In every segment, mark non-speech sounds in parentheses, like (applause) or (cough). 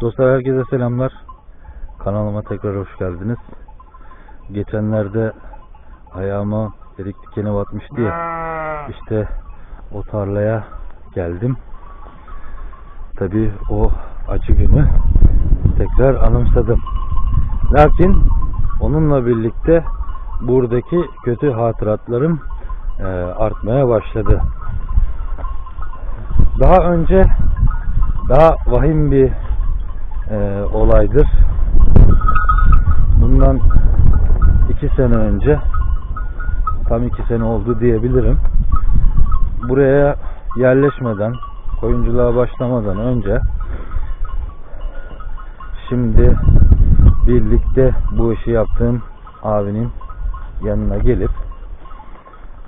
Dostlar herkese selamlar. Kanalıma tekrar hoş geldiniz. Geçenlerde ayağıma erik dikeni batmıştı ya. İşte o tarlaya geldim. Tabi o acı günü tekrar anımsadım. Lakin onunla birlikte buradaki kötü hatıratlarım e, artmaya başladı. Daha önce daha vahim bir e, olaydır. Bundan iki sene önce tam iki sene oldu diyebilirim. Buraya yerleşmeden, koyunculuğa başlamadan önce şimdi birlikte bu işi yaptığım abinin yanına gelip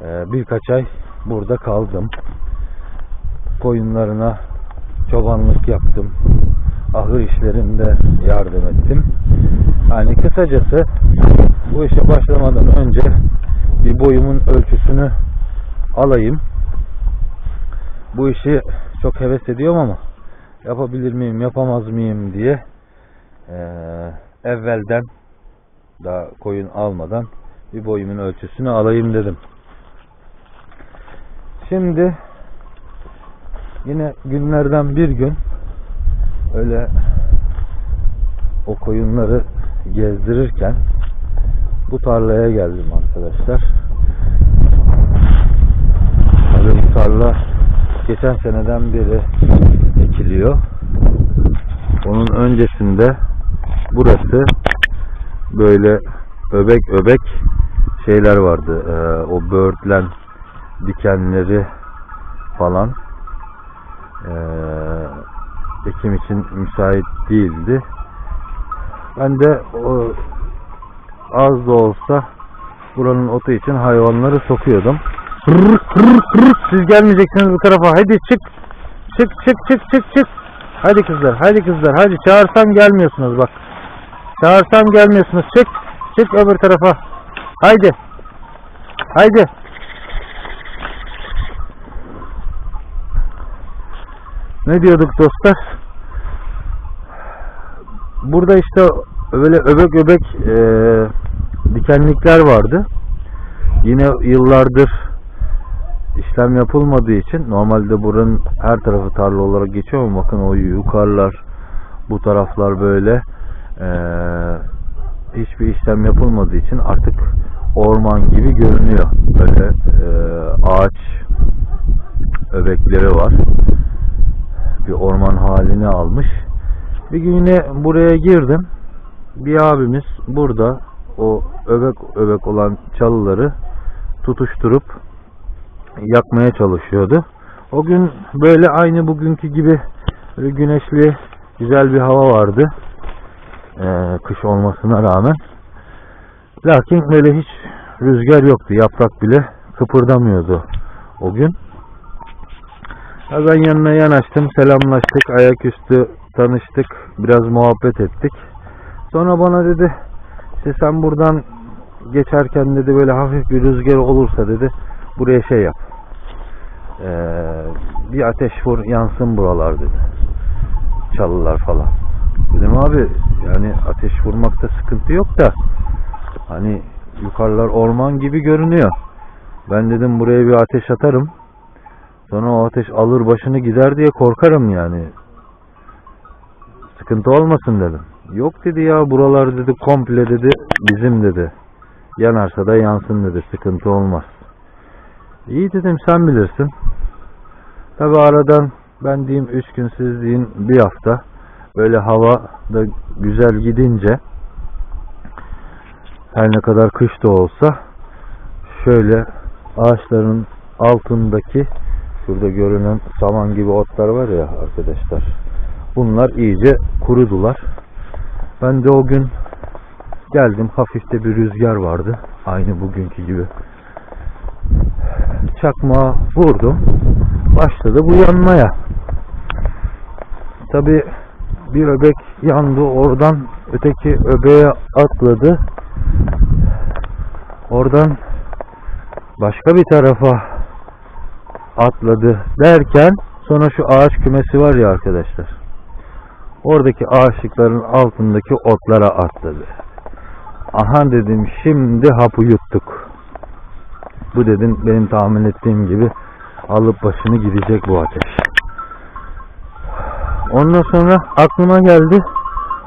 e, birkaç ay burada kaldım. Koyunlarına çobanlık yaptım. Ahır işlerinde yardım ettim. Yani kısacası bu işe başlamadan önce bir boyumun ölçüsünü alayım. Bu işi çok heves ediyorum ama yapabilir miyim, yapamaz mıyım diye eee, evvelden daha koyun almadan bir boyumun ölçüsünü alayım dedim. Şimdi yine günlerden bir gün öyle o koyunları gezdirirken bu tarlaya geldim arkadaşlar. Tabii bu tarla geçen seneden beri ekiliyor. Onun öncesinde burası böyle öbek öbek şeyler vardı. Ee, o böğürtlen dikenleri falan ee, ekim için müsait değildi. Ben de o, az da olsa buranın otu için hayvanları sokuyordum. Siz gelmeyeceksiniz bu tarafa. Hadi çık. Çık çık çık çık çık. Hadi kızlar, hadi kızlar, hadi çağırsam gelmiyorsunuz bak. Çağırsam gelmiyorsunuz. Çık. Çık öbür tarafa. Haydi. Haydi. Ne diyorduk dostlar? Burada işte böyle öbek öbek e, dikenlikler vardı. Yine yıllardır işlem yapılmadığı için normalde buranın her tarafı tarla olarak geçiyor ama bakın o yukarılar bu taraflar böyle e, hiçbir işlem yapılmadığı için artık orman gibi görünüyor. Böyle e, ağaç öbekleri var. Bir orman halini almış. Bir gün yine buraya girdim. Bir abimiz burada o öbek öbek olan çalıları tutuşturup yakmaya çalışıyordu. O gün böyle aynı bugünkü gibi güneşli güzel bir hava vardı. Ee, kış olmasına rağmen. Lakin böyle hiç rüzgar yoktu. Yaprak bile kıpırdamıyordu o gün. Ben yanına yanaştım, selamlaştık, ayaküstü tanıştık, biraz muhabbet ettik. Sonra bana dedi, işte sen buradan geçerken dedi böyle hafif bir rüzgar olursa dedi, buraya şey yap. Ee, bir ateş vur yansın buralar dedi. Çalılar falan. Dedim abi yani ateş vurmakta sıkıntı yok da hani yukarılar orman gibi görünüyor. Ben dedim buraya bir ateş atarım. Sonra o ateş alır başını gider diye korkarım yani. Sıkıntı olmasın dedim. Yok dedi ya buralar dedi komple dedi bizim dedi. Yanarsa da yansın dedi sıkıntı olmaz. İyi dedim sen bilirsin. Tabi aradan ben diyeyim 3 gün siz deyin bir hafta böyle hava da güzel gidince her ne kadar kış da olsa şöyle ağaçların altındaki şurada görünen saman gibi otlar var ya arkadaşlar bunlar iyice kurudular. Ben de o gün geldim hafifte bir rüzgar vardı. Aynı bugünkü gibi. Çakmağı vurdum. Başladı bu yanmaya. Tabi bir öbek yandı oradan öteki öbeğe atladı. Oradan başka bir tarafa atladı derken sonra şu ağaç kümesi var ya arkadaşlar Oradaki ağaçlıkların altındaki otlara atladı. Aha dedim şimdi hapı yuttuk. Bu dedim benim tahmin ettiğim gibi alıp başını gidecek bu ateş. Ondan sonra aklıma geldi.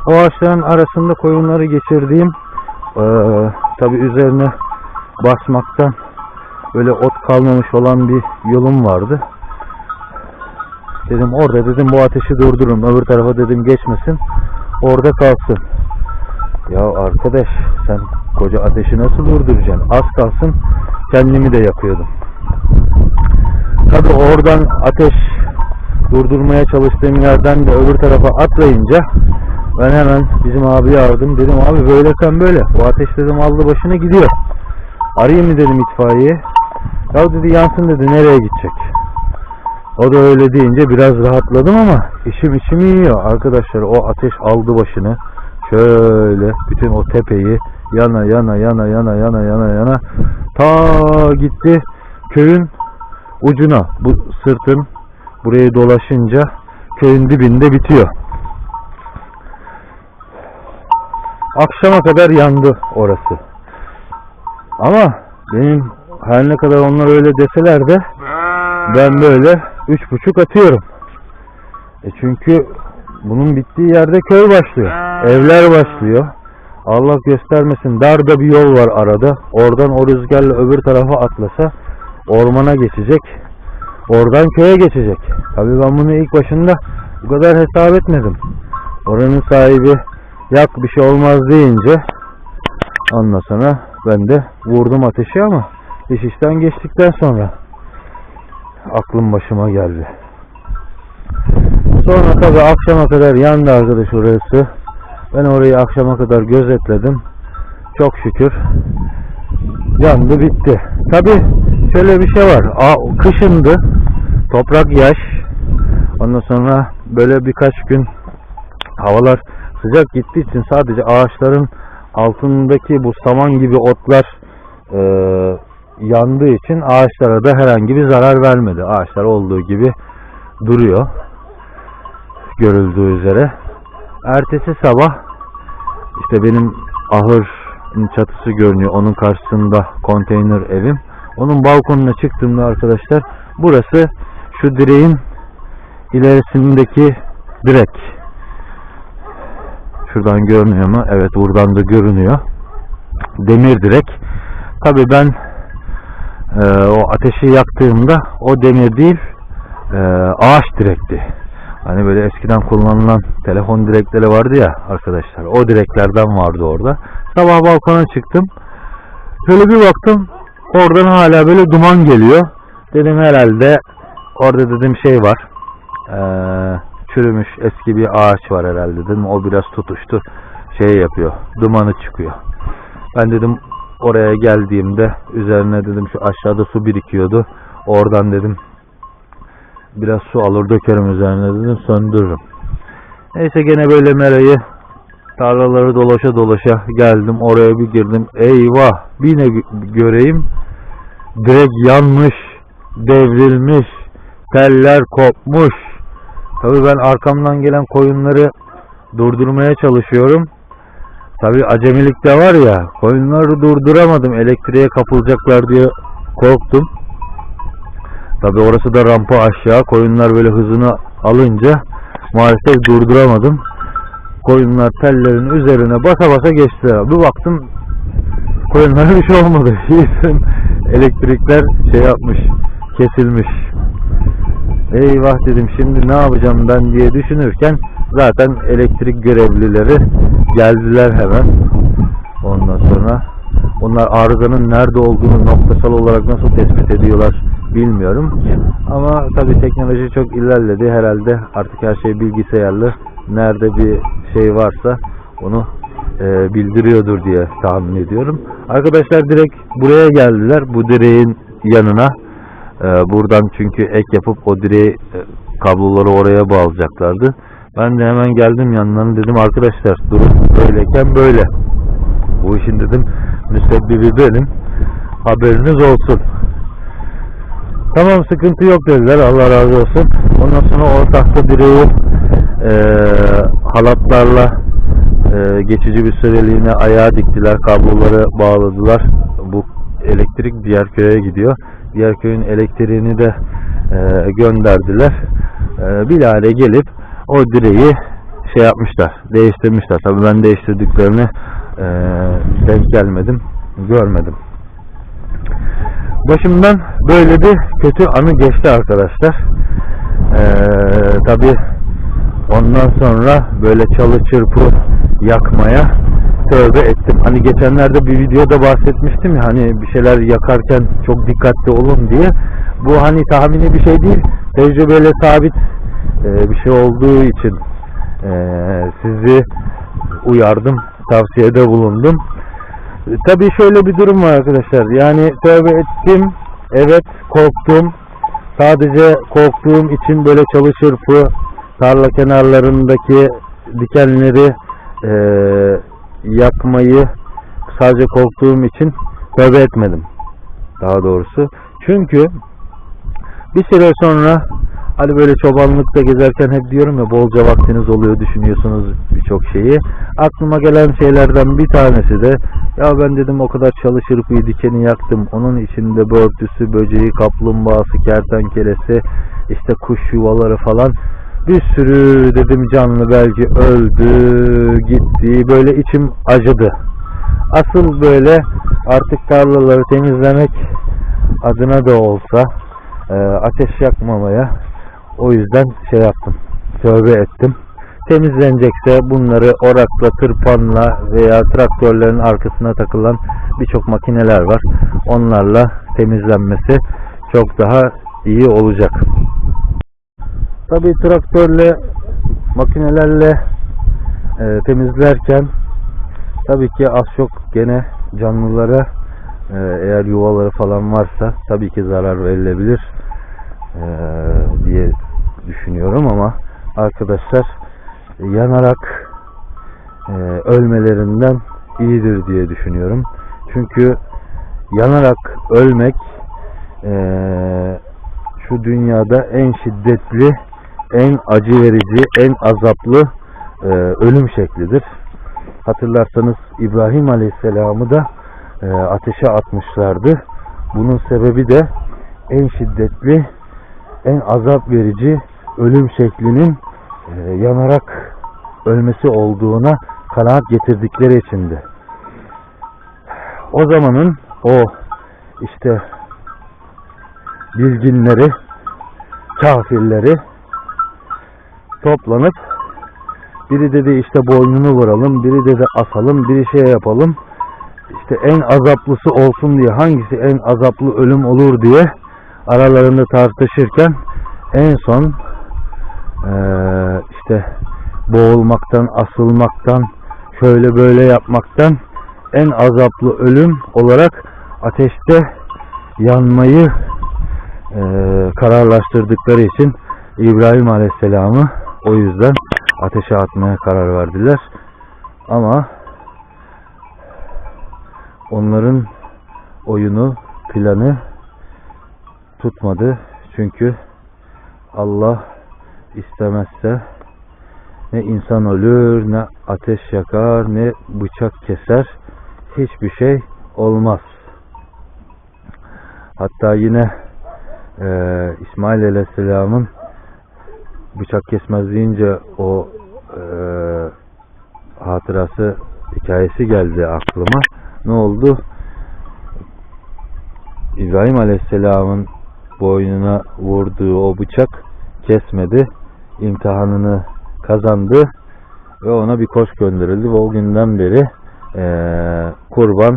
O ağaçların arasında koyunları geçirdiğim eee tabi üzerine basmaktan böyle ot kalmamış olan bir yolum vardı. Dedim orada dedim bu ateşi durdurun. Öbür tarafa dedim geçmesin. Orada kalsın. Ya arkadaş sen koca ateşi nasıl durduracaksın? Az kalsın kendimi de yakıyordum. Tabi oradan ateş durdurmaya çalıştığım yerden de öbür tarafa atlayınca ben hemen bizim abiye aradım. Dedim abi böylesen böyle. Bu ateş dedim aldı başına gidiyor. Arayayım mı dedim itfaiye. Ya dedi yansın dedi nereye gidecek? O da öyle deyince biraz rahatladım ama işim işimi yiyor. Arkadaşlar o ateş aldı başını. Şöyle bütün o tepeyi yana yana yana yana yana yana yana ta gitti köyün ucuna. Bu sırtın burayı dolaşınca köyün dibinde bitiyor. Akşama kadar yandı orası. Ama benim her ne kadar onlar öyle deseler de ben böyle üç buçuk atıyorum. E çünkü bunun bittiği yerde köy başlıyor. Evler başlıyor. Allah göstermesin darda bir yol var arada. Oradan o rüzgarla öbür tarafa atlasa ormana geçecek. Oradan köye geçecek. Tabii ben bunu ilk başında bu kadar hesap etmedim. Oranın sahibi yak bir şey olmaz deyince ondan sonra ben de vurdum ateşi ama iş işten geçtikten sonra aklım başıma geldi. Sonra tabi akşama kadar yandı arkadaş orası. Ben orayı akşama kadar gözetledim. Çok şükür yandı bitti. Tabi şöyle bir şey var. Kışındı. Toprak yaş. Ondan sonra böyle birkaç gün havalar sıcak gittiği için sadece ağaçların altındaki bu saman gibi otlar e, yandığı için ağaçlara da herhangi bir zarar vermedi. Ağaçlar olduğu gibi duruyor. Görüldüğü üzere. Ertesi sabah işte benim ahır çatısı görünüyor. Onun karşısında konteyner evim. Onun balkonuna çıktığımda arkadaşlar burası şu direğin ilerisindeki direk. Şuradan görünüyor mu? Evet buradan da görünüyor. Demir direk. Tabi ben e, o ateşi yaktığımda o demir değil e, ağaç direkti. Hani böyle eskiden kullanılan telefon direkleri vardı ya arkadaşlar. O direklerden vardı orada. Sabah balkona çıktım. Şöyle bir baktım. Oradan hala böyle duman geliyor. Dedim herhalde orada dedim şey var. Eee çürümüş eski bir ağaç var herhalde dedim. O biraz tutuştu. Şey yapıyor. Dumanı çıkıyor. Ben dedim oraya geldiğimde üzerine dedim şu aşağıda su birikiyordu. Oradan dedim biraz su alır dökerim üzerine dedim söndürürüm. Neyse gene böyle merayı tarlaları dolaşa dolaşa geldim oraya bir girdim. Eyvah bir ne gö- göreyim direkt yanmış devrilmiş teller kopmuş. Tabii ben arkamdan gelen koyunları durdurmaya çalışıyorum. Tabii acemilik de var ya koyunları durduramadım elektriğe kapılacaklar diye korktum. Tabi orası da rampa aşağı. Koyunlar böyle hızını alınca maalesef durduramadım. Koyunlar tellerin üzerine basa basa geçtiler. Bir baktım koyunlara bir şey olmadı. (laughs) Elektrikler şey yapmış, kesilmiş. Eyvah dedim şimdi ne yapacağım ben diye düşünürken zaten elektrik görevlileri geldiler hemen. Ondan sonra onlar arızanın nerede olduğunu noktasal olarak nasıl tespit ediyorlar bilmiyorum. Ama tabii teknoloji çok ilerledi. Herhalde artık her şey bilgisayarlı. Nerede bir şey varsa onu e, bildiriyordur diye tahmin ediyorum. Arkadaşlar direkt buraya geldiler. Bu direğin yanına. E, buradan çünkü ek yapıp o direği e, kabloları oraya bağlayacaklardı. Ben de hemen geldim yanlarına dedim arkadaşlar durum böyleyken böyle. Bu işin dedim müsebbibi benim. Haberiniz olsun. Tamam sıkıntı yok dediler Allah razı olsun. Ondan sonra o tahta direği e, halatlarla e, geçici bir süreliğine ayağa diktiler. Kabloları bağladılar. Bu elektrik diğer köye gidiyor. Diğer köyün elektriğini de e, gönderdiler. E, bilahare gelip o direği şey yapmışlar, değiştirmişler. Tabii ben değiştirdiklerini e, denk gelmedim, görmedim. Başımdan böyle bir kötü anı geçti arkadaşlar. E, tabii ondan sonra böyle çalı çırpı yakmaya tövbe ettim. Hani geçenlerde bir videoda bahsetmiştim ya hani bir şeyler yakarken çok dikkatli olun diye. Bu hani tahmini bir şey değil. Tecrübeyle sabit e, bir şey olduğu için e, sizi uyardım. Tavsiyede bulundum. E, Tabii şöyle bir durum var arkadaşlar. Yani tövbe ettim. Evet korktum. Sadece korktuğum için böyle çalı çırpı tarla kenarlarındaki dikenleri e, yakmayı sadece korktuğum için tövbe etmedim. Daha doğrusu. Çünkü bir süre sonra hani böyle çobanlıkta gezerken hep diyorum ya bolca vaktiniz oluyor düşünüyorsunuz birçok şeyi. Aklıma gelen şeylerden bir tanesi de ya ben dedim o kadar çalı çırpıyı dikeni yaktım. Onun içinde börtüsü, böceği, kaplumbağası, kertenkelesi, işte kuş yuvaları falan bir sürü dedim canlı belki öldü, gitti. Böyle içim acıdı. Asıl böyle artık tarlaları temizlemek adına da olsa e, ateş yakmamaya o yüzden şey yaptım. Tövbe ettim. Temizlenecekse bunları orakla, tırpanla veya traktörlerin arkasına takılan birçok makineler var. Onlarla temizlenmesi çok daha iyi olacak. Tabii traktörle, makinelerle e, temizlerken tabii ki az çok gene canlılara e, eğer yuvaları falan varsa tabii ki zarar verilebilir e, diye düşünüyorum ama arkadaşlar yanarak e, ölmelerinden iyidir diye düşünüyorum. Çünkü yanarak ölmek e, şu dünyada en şiddetli, en acı verici, en azaplı e, ölüm şeklidir. Hatırlarsanız İbrahim Aleyhisselam'ı da e, ateşe atmışlardı. Bunun sebebi de en şiddetli, en azap verici ölüm şeklinin e, yanarak ölmesi olduğuna kanaat getirdikleri içindi. O zamanın o işte bilginleri, kafirleri toplanıp biri dedi işte boynunu vuralım, biri dedi asalım, biri şey yapalım. İşte en azaplısı olsun diye hangisi en azaplı ölüm olur diye aralarında tartışırken en son eee, işte boğulmaktan, asılmaktan, şöyle böyle yapmaktan en azaplı ölüm olarak ateşte yanmayı eee, kararlaştırdıkları için İbrahim Aleyhisselam'ı o yüzden ateşe atmaya karar verdiler. Ama onların oyunu, planı tutmadı. Çünkü Allah istemezse ne insan ölür, ne ateş yakar, ne bıçak keser. Hiçbir şey olmaz. Hatta yine eee İsmail Aleyhisselam'ın bıçak kesmez deyince o eee, hatırası hikayesi geldi aklıma. Ne oldu? İbrahim Aleyhisselam'ın boynuna vurduğu o bıçak kesmedi. İmtihanını kazandı ve ona bir koç gönderildi ve o günden beri eee, kurban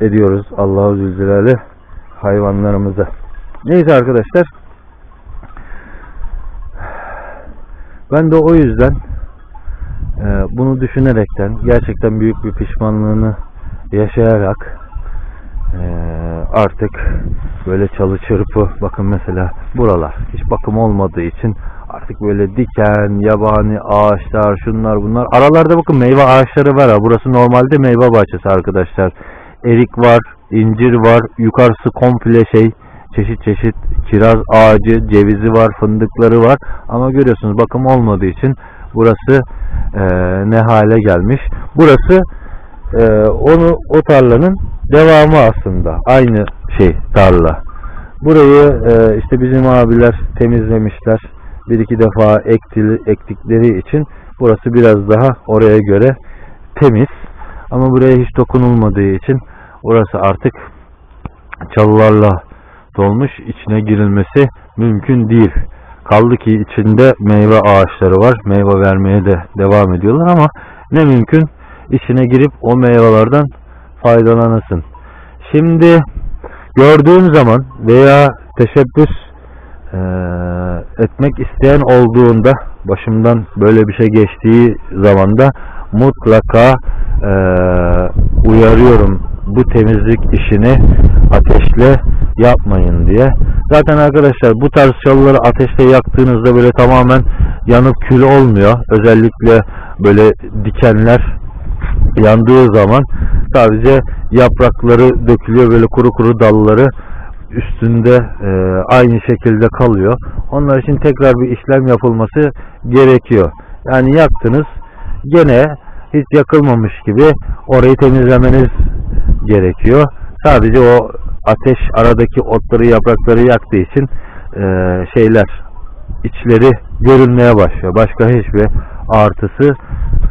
ediyoruz Allahu Zülcelal'e hayvanlarımıza. Neyse arkadaşlar ben de o yüzden e, bunu düşünerekten gerçekten büyük bir pişmanlığını yaşayarak e, artık böyle çalı çırpı bakın mesela buralar hiç bakım olmadığı için artık böyle diken, yabani ağaçlar, şunlar bunlar. Aralarda bakın meyve ağaçları var ha. Burası normalde meyve bahçesi arkadaşlar. Erik var, incir var. Yukarısı komple şey çeşit çeşit kiraz ağacı, cevizi var, fındıkları var. Ama görüyorsunuz bakım olmadığı için burası e, ne hale gelmiş. Burası e, onu o tarlanın devamı aslında. Aynı şey tarla. Burayı e, işte bizim abiler temizlemişler. Bir iki defa ekti, ektikleri için burası biraz daha oraya göre temiz. Ama buraya hiç dokunulmadığı için orası artık çalılarla dolmuş. içine girilmesi mümkün değil. Kaldı ki içinde meyve ağaçları var. Meyve vermeye de devam ediyorlar ama ne mümkün içine girip o meyvelerden faydalanasın. Şimdi gördüğüm zaman veya teşebbüs eee, etmek isteyen olduğunda başımdan böyle bir şey geçtiği zaman da mutlaka eee, uyarıyorum bu temizlik işini ateşle yapmayın diye. Zaten arkadaşlar bu tarz çalıları ateşle yaktığınızda böyle tamamen yanıp kül olmuyor. Özellikle böyle dikenler yandığı zaman sadece yaprakları dökülüyor böyle kuru kuru dalları üstünde e, aynı şekilde kalıyor. Onlar için tekrar bir işlem yapılması gerekiyor. Yani yaktınız gene hiç yakılmamış gibi orayı temizlemeniz gerekiyor. Sadece o ateş aradaki otları yaprakları yaktığı için e, şeyler içleri görünmeye başlıyor. Başka hiçbir artısı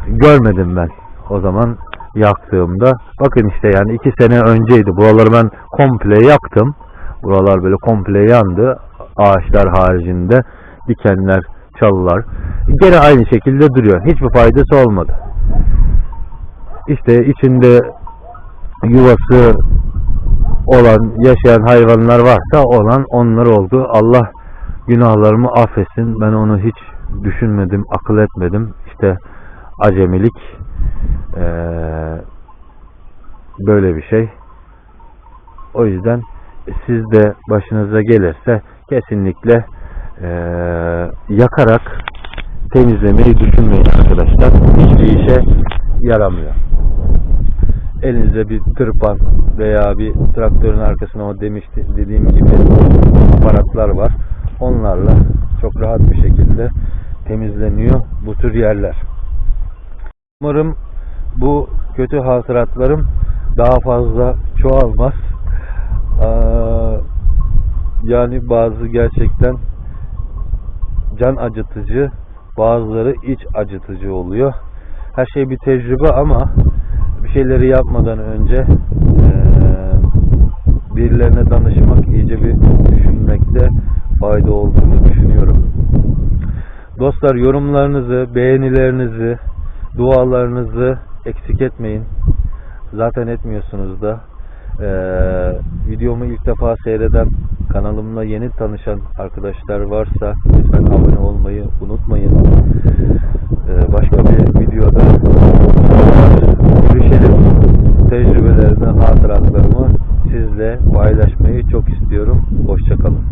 görmedim ben o zaman yaktığımda. Bakın işte yani iki sene önceydi. Buraları ben komple yaktım. Buralar böyle komple yandı. Ağaçlar haricinde dikenler, çalılar. Gene aynı şekilde duruyor. Hiçbir faydası olmadı. İşte içinde yuvası olan, yaşayan hayvanlar varsa olan onlar oldu. Allah günahlarımı affetsin. Ben onu hiç düşünmedim, akıl etmedim. İşte acemilik eee, böyle bir şey. O yüzden siz de başınıza gelirse kesinlikle eee, yakarak temizlemeyi düşünmeyin arkadaşlar. Hiçbir işe yaramıyor. Elinize bir tırpan veya bir traktörün arkasına o demişti dediğim gibi aparatlar var. Onlarla çok rahat bir şekilde temizleniyor bu tür yerler. Umarım bu kötü hatıratlarım daha fazla çoğalmaz. Aa, yani bazı gerçekten can acıtıcı, bazıları iç acıtıcı oluyor. Her şey bir tecrübe ama bir şeyleri yapmadan önce eee, birilerine danışmak, iyice bir düşünmekte fayda olduğunu düşünüyorum. Dostlar yorumlarınızı, beğenilerinizi, dualarınızı eksik etmeyin. Zaten etmiyorsunuz da. Ee, videomu ilk defa seyreden, kanalımla yeni tanışan arkadaşlar varsa lütfen abone olmayı unutmayın. Ee, başka bir videoda görüşelim. Tecrübelerimi, hatıratlarımı sizle paylaşmayı çok istiyorum. Hoşçakalın.